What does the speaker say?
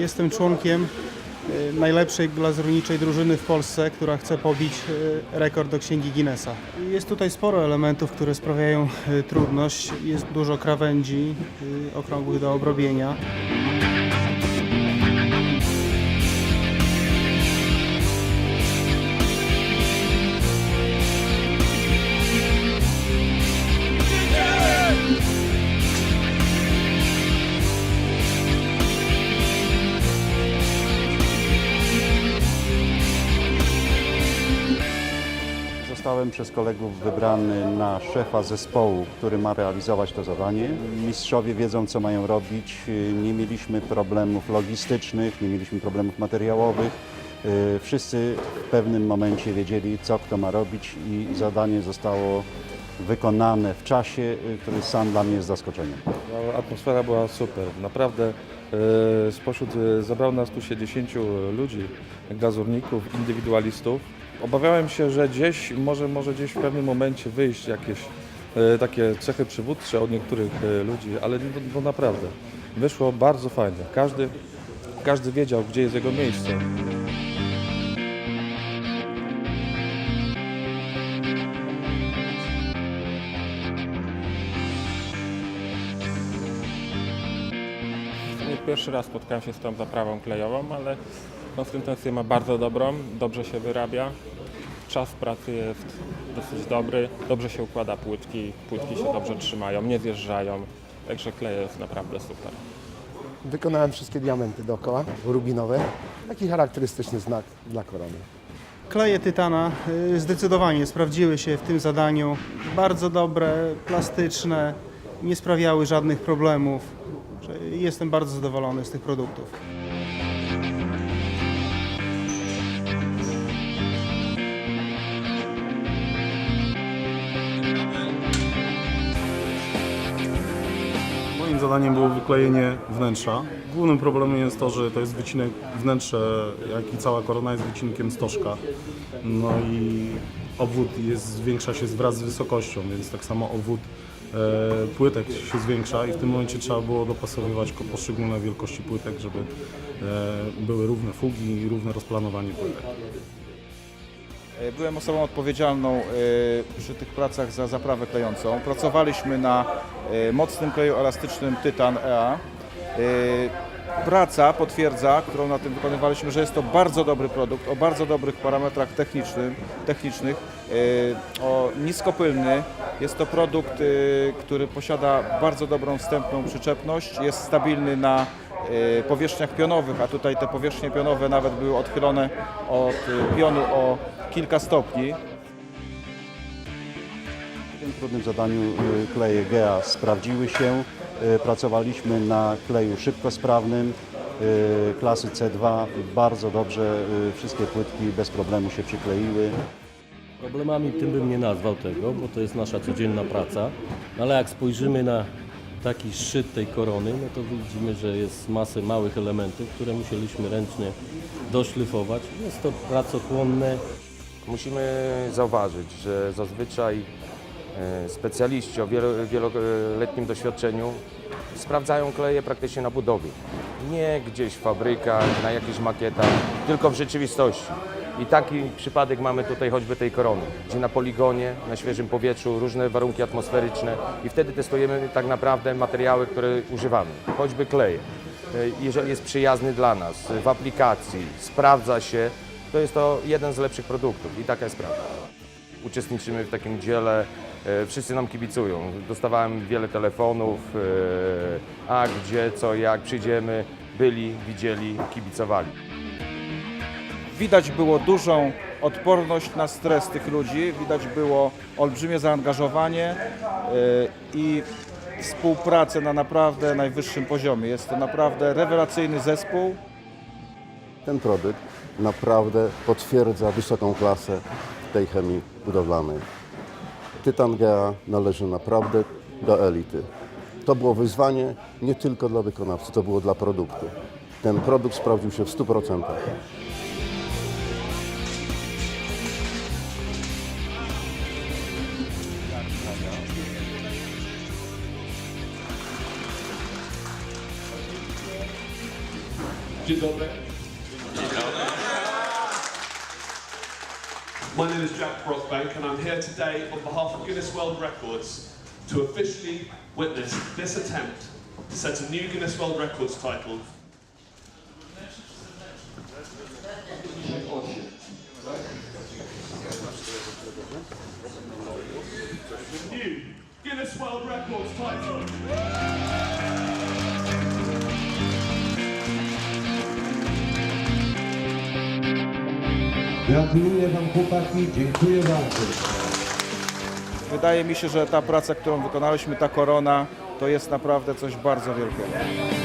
jestem członkiem y, najlepszej glazurniczej drużyny w Polsce, która chce pobić y, rekord do Księgi Guinnessa. Jest tutaj sporo elementów, które sprawiają y, trudność. Jest dużo krawędzi okrągłych do obrobienia. Zostałem przez kolegów wybrany na szefa zespołu, który ma realizować to zadanie. Mistrzowie wiedzą, co mają robić. Nie mieliśmy problemów logistycznych, nie mieliśmy problemów materiałowych. Wszyscy w pewnym momencie wiedzieli, co kto ma robić i zadanie zostało wykonane w czasie, który sam dla mnie jest zaskoczeniem. No, Atmosfera była super. Naprawdę e, spośród e, zebrało nas tu się 10 ludzi, glazurników, indywidualistów. Obawiałem się, że gdzieś może, może gdzieś w pewnym momencie wyjść jakieś e, takie cechy przywódcze od niektórych e, ludzi, ale no, no naprawdę wyszło bardzo fajnie. Każdy, każdy wiedział, gdzie jest jego miejsce. Pierwszy raz spotkałem się z tą zaprawą klejową, ale konsystencję ma bardzo dobrą, dobrze się wyrabia. Czas pracy jest dosyć dobry, dobrze się układa płytki, płytki się dobrze trzymają, nie zjeżdżają, także klej jest naprawdę super. Wykonałem wszystkie diamenty dookoła, rubinowe. Taki charakterystyczny znak dla korony. Kleje tytana y, zdecydowanie sprawdziły się w tym zadaniu. Bardzo dobre, plastyczne, nie sprawiały żadnych problemów. Jestem bardzo zadowolony z tych produktów. Moim zadaniem było wyklejenie wnętrza. Głównym problemem jest to, że to jest wycinek wnętrze, jak i cała korona jest wycinkiem stożka. No i obwód jest, zwiększa się wraz z wysokością, więc tak samo obwód e, płytek się zwiększa i w tym momencie trzeba było dopasowywać poszczególne wielkości płytek, żeby e, były równe fugi i równe rozplanowanie płytek. E, Byłem osobą odpowiedzialną e, przy tych pracach za zaprawę klejącą. Pracowaliśmy na e, mocnym kleju elastycznym Tytan EA. Praca potwierdza, którą na tym wykonywaliśmy, że jest to bardzo dobry produkt o bardzo dobrych parametrach technicznych, e, o niskopylny. Jest to produkt, który posiada bardzo dobrą wstępną przyczepność, jest stabilny na powierzchniach pionowych, a tutaj te powierzchnie pionowe nawet były odchylone od e, pionu o kilka stopni. W tym trudnym zadaniu y, kleje GEA sprawdziły się. Y, Pracowaliśmy na kleju szybkosprawnym y, klasy C2. Bardzo dobrze y, wszystkie płytki bez problemu się przykleiły. Problemami tym bym nie nazwał tego, bo to jest nasza codzienna praca, ale jak spojrzymy na taki szczyt tej korony, no to widzimy, że jest masę małych elementów, które musieliśmy ręcznie doszlifować. Jest to pracochłonne, Musimy zauważyć, że zazwyczaj e, specjaliści o wielo- wieloletnim doświadczeniu sprawdzają kleje praktycznie na budowie. Nie gdzieś w fabrykach, na jakichś makietach, tylko w rzeczywistości. I taki przypadek mamy tutaj choćby tej korony, gdzie na poligonie, na świeżym powietrzu, różne warunki atmosferyczne i wtedy testujemy tak naprawdę materiały, które używamy, choćby kleje. E, Jeżeli jest przyjazny dla nas w aplikacji, sprawdza się, to jest to jeden z lepszych produktów i taka jest prawda. Uczestniczymy w takim dziele, e, wszyscy nam kibicują. Dostawałem wiele telefonów, e, a gdzie, co, jak, przyjdziemy, byli, widzieli, kibicowali. Widać było dużą odporność na stres tych ludzi, widać było olbrzymie zaangażowanie y, i współpracę na naprawdę najwyższym poziomie. Jest to naprawdę rewelacyjny zespół. Ten produkt naprawdę potwierdza wysoką klasę tej chemii budowlanej. Tytan Gea należy naprawdę do elity. To było wyzwanie nie tylko dla wykonawcy, to było dla produktu. Ten produkt sprawdził się w 100%. My name is Jack Brockbank and I'm here today on behalf of Guinness World Records to officially witness this attempt to set a new Guinness World Records title. Guinness World Records title. Gratuluję Wam chłopaki, dziękuję bardzo. Wydaje mi się, że ta praca, którą wykonaliśmy, ta korona, to jest naprawdę coś bardzo wielkiego.